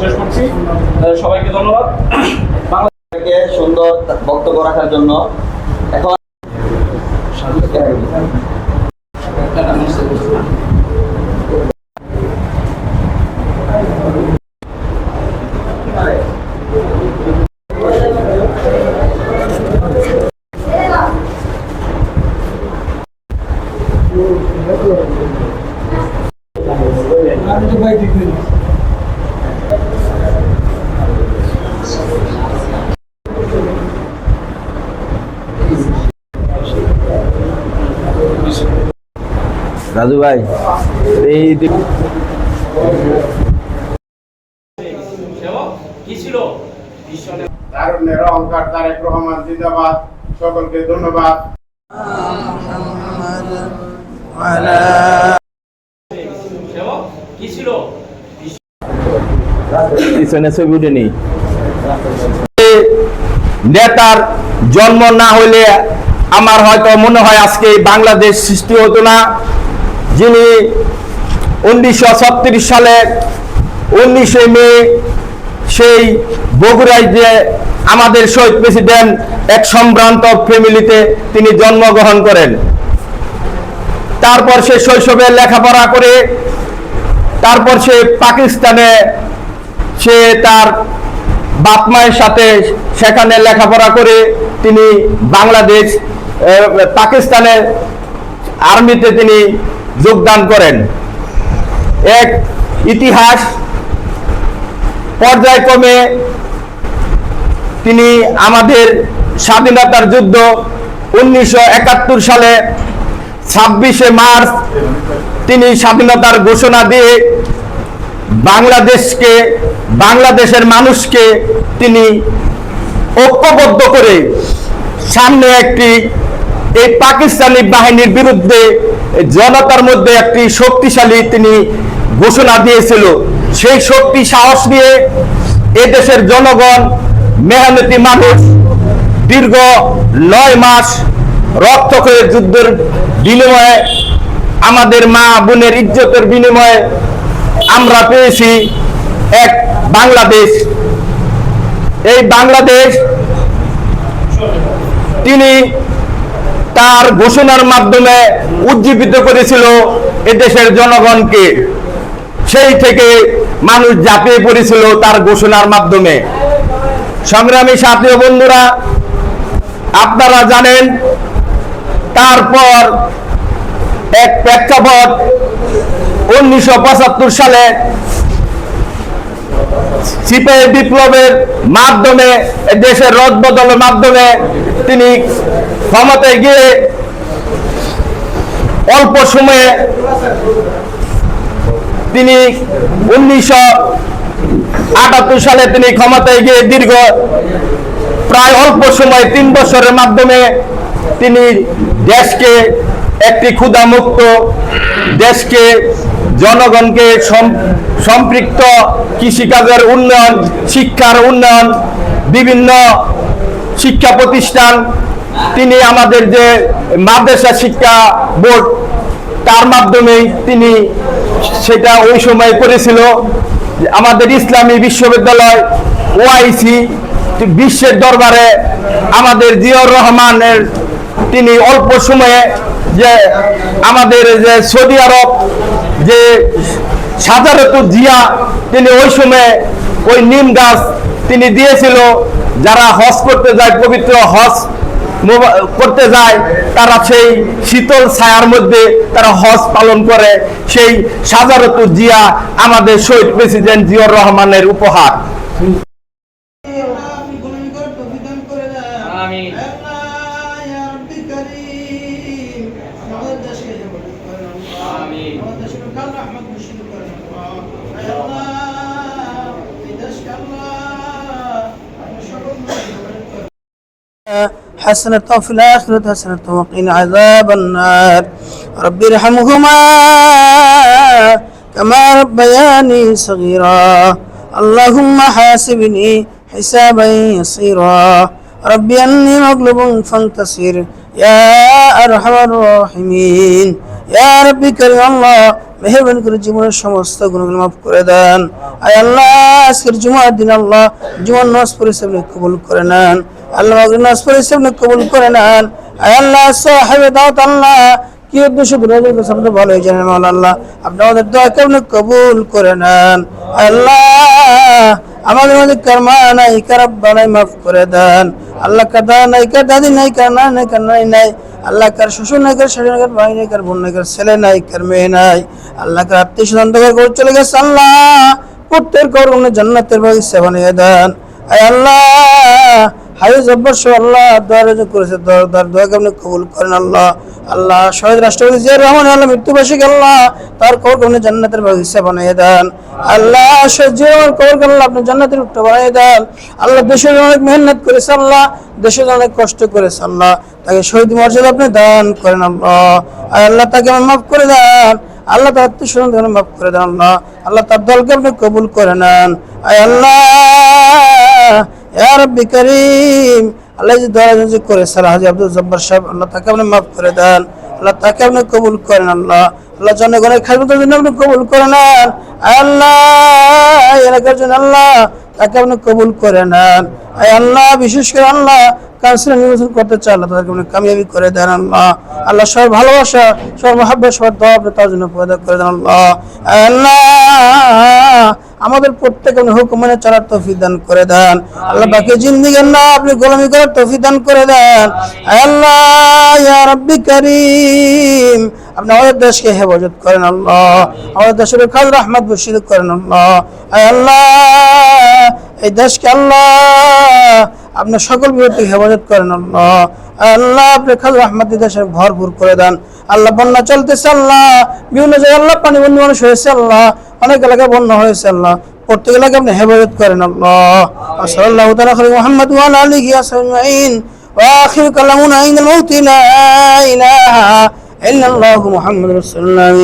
শেষ করছি সবাইকে ধন্যবাদ। বাংলাকে সুন্দর বক্তব্য রাখার জন্য এখন রাজু ভাই এই দি- কি ছিল? তারুণ্যের অহংকার তারেক রহমান জিন্দাবাদ। সকলকে ধন্যবাদ। পিছনে ছবি উঠেনি। নেতার জন্ম না হইলে আমার হয়তো মনে হয় আজকে বাংলাদেশ সৃষ্টি হতো না। যিনি উনিশশো ছত্রিশ সালে উনিশে মে সেই বগুড়ায় যে আমাদের শহীদ প্রেসিডেন্ট এক সম্ভ্রান্ত ফ্যামিলিতে তিনি জন্মগ্রহণ করেন। তারপর সে শৈশবে লেখাপড়া করে, তারপর সে পাকিস্তানে সে তার বাপ মায়ের সাথে সেখানে লেখাপড়া করে তিনি বাংলাদেশ পাকিস্তানের আর্মিতে তিনি যোগদান করেন। এক, ইতিহাস। পর্যায়ক্রমে তিনি আমাদের স্বাধীনতার যুদ্ধ উনিশশো একাত্তর সালে ছাব্বিশে মার্চ তিনি স্বাধীনতার ঘোষণা দিয়ে বাংলাদেশকে, বাংলাদেশের মানুষকে তিনি ঐক্যবদ্ধ করে সামনে একটি এই পাকিস্তানি বাহিনীর বিরুদ্ধে জনতার মধ্যে একটি শক্তিশালী তিনি ঘোষণা দিয়েছিল। সেই শক্তি, সাহস নিয়ে এ দেশের জনগণ মেহনতি মানুষ দীর্ঘ নয় মাস রক্তক্ষয়ের যুদ্ধের বিনিময়ে আমাদের মা বোনের ইজ্জতের বিনিময়ে আমরা পেয়েছি এক বাংলাদেশ। এই বাংলাদেশ তিনি তার ঘোষণার মাধ্যমে উজ্জীবিত করেছিল এদেশের জনগণকে। সেই থেকে মানুষ জাপিয়ে পড়েছিল তার ঘোষণার মাধ্যমে। সংগ্রামী সাথী বন্ধুরা, আপনারা জানেন, তারপর এক প্রেক্ষাপট উনিশশো পঁচাত্তর সালে সিপাহী বিপ্লবের মাধ্যমে দেশের রদ বদলের মাধ্যমে তিনি ক্ষমতায় গিয়ে অল্প সময়ে তিনি উনিশশো আটাত্তর সালে তিনি ক্ষমতায় গিয়ে দীর্ঘ প্রায় অল্প সময় তিন বছরের মাধ্যমে তিনি দেশকে একটি ক্ষুধামুক্ত, দেশকে জনগণকে সম- সম্পৃক্ত কৃষিকাজের উন্নয়ন, শিক্ষার উন্নয়ন, বিভিন্ন শিক্ষা প্রতিষ্ঠান, তিনি আমাদের যে মাদ্রাসা শিক্ষা বোর্ড, তার মাধ্যমেই তিনি সেটা ওই সময় করেছিল। আমাদের ইসলামী বিশ্ববিদ্যালয়, ওআইসি, বিশ্বের দরবারে আমাদের জিয়র রহমানের তিনি অল্প সময়ে যে আমাদের যে সৌদি আরব, যে সাধারণত জিয়া, তিনি ওই সময়ে ওই নিম গাছ তিনি দিয়েছিল, যারা হজ করতে যায়, পবিত্র হজ করতে যায়, তারা সেই শীতল ছায়ার মধ্যে তারা হজ পালন করে। সেই সাজারত জিয়া আমাদের শহীদ প্রেসিডেন্ট জিয়র রহমানের উপহার। حسنة وفي الآخرة حسنة وقنا عذاب النار رب ارحمهما كما ربياني صغيرا اللهم حاسبني حسابا يسيرا ربي أني مغلوب فانتصر يا أرحم الراحمين يا ربي كريم الله মেহরবানি করে জীবনের সমস্ত গুণগুলো মাফ করে দেন আয় আল্লাহ আজকের জুমার দিন আল্লাহ জুমার নামাজ পড়েছে আপনি কবুল করে নেন আল্লাহ পড়েছে আপনি কবুল করে নেন। আল্লাহ সাহেবে দাওয়াত আল্লাহ। কি উদ্দেশ্য কাছে আপনি ভালোই জানেন আল্লাহ? আপনি আমাদের দোয়াকে আপনি কবুল করে নেন। আল্লাহ আমাদের মধ্যে কর্মা নাই কারাব বানাই মাফ করে দেন। আল্লাহ কার দাদা নাই, কার দাদি নাই, কার না নাই, কার নাই নাই। আল্লাহ কার শ্বশুর নাই, কার শাশুড়ি কার ভাই নাই, কার বোন নাই, কার ছেলে নাই, কার মেয়ে নাই। আল্লাহ কার আত্মীয় স্বজন করে চলে গেছে, আল্লাহ। প্রত্যেক করুণে জান্নাতের বাগিচা বানিয়ে দেন। আয় আল্লাহ হাই জব্বর সহ আল্লাহ দোয়ার করেছে দর দোয়াকে আপনি কবুল করেন আল্লাহ। আল্লাহ শহীদ রাষ্ট্রপতি জিয়া রহমান আল্লাহ মৃত্যুবাসী আল্লাহ তার কবর আপনি জান্নাতের বাগিচা বানিয়ে দেন। আল্লাহ শহীদ জিয়া রহমান কবর আল্লাহ আপনি জান্নাতের উঠতে বানিয়ে দেন। আল্লাহ দেশের অনেক মেহনত করেছে, আল্লাহ দেশের অনেক কষ্ট করেছে, আল্লাহ তাকে শহীদ মর্যাদা আপনি দান করেন, আল্লাহ। আল্লাহ তাকে আমার মাফ করে দেন, আল্লাহ তার আত্মীয় স্বজন মাফ করে দেন, আল্লাহ। আল্লাহ তার দলকে আপনি কবুল করে নেন। আল্লাহ রাব্বি করিম। আল্লাহ যে দয়া করে সারা হাজি আব্দুল জব্বার সাহেব, আল্লাহ তাকে আপনি মাফ করে দেন। আল্লাহ তাকে আপনি কবুল করেন, আল্লাহ। আল্লাহ জনগণের খাজমতের জন্য আপনি কবুল করে নেন আল্লাহ এলাকার জন্য আল্লাহ তাকে আপনি কবুল করে নেন আল্লাহ, বিশেষ করে আল্লাহ কাউন্সিলর নির্বাচন করতে চায়, আল্লাহ তাদেরকে আপনি কামিয়াবি করে দেন, আল্লাহ। আল্লাহ সবার ভালোবাসা, সবার মহাব্বা সবার দোয়া আপনি তার জন্য করে দেন আল্লাহ। আল্লাহ আমাদের প্রত্যেকে আপনি হুকুম মেনে চলার তৌফিক দান করে দেন। আল্লাহ বাকি জিন্দিগি না আপনি গোলামি করার তৌফিক দান করে দেন। আল্লাহ, ইয়া রাব্বি করিম। আপনি আমাদের দেশকে হেফাজত করেন, আল্লাহ। আমাদের দেশের খাজ রহমত বসিদ করেন, আল্লাহ। আল্লাহ, এই দেশকে আল্লাহ। আপনার সকল বিপত্তি হেফাজত করেন, আল্লাহ। আল্লাহ, আপনি খাজ রহমত দেশে ভরপুর করে দেন। আল্লাহ, বন্যা চলতেছে, আল্লাহ। বিভিন্ন জায়গায় আল্লাহ পানি বন্যা মানুষ হয়েছে, আল্লাহ। অনেক এলাকায় বন্যা হয়েছে আল্লাহ প্রত্যেক এলাকায় আপনি হেফাজত করেন আল্লাহ সাল্লাহ তালা মোহাম্মদ ওয়াল আলিহি আসাইন وآخر كلامنا عند الموت لا إله إلا الله محمد رسول الله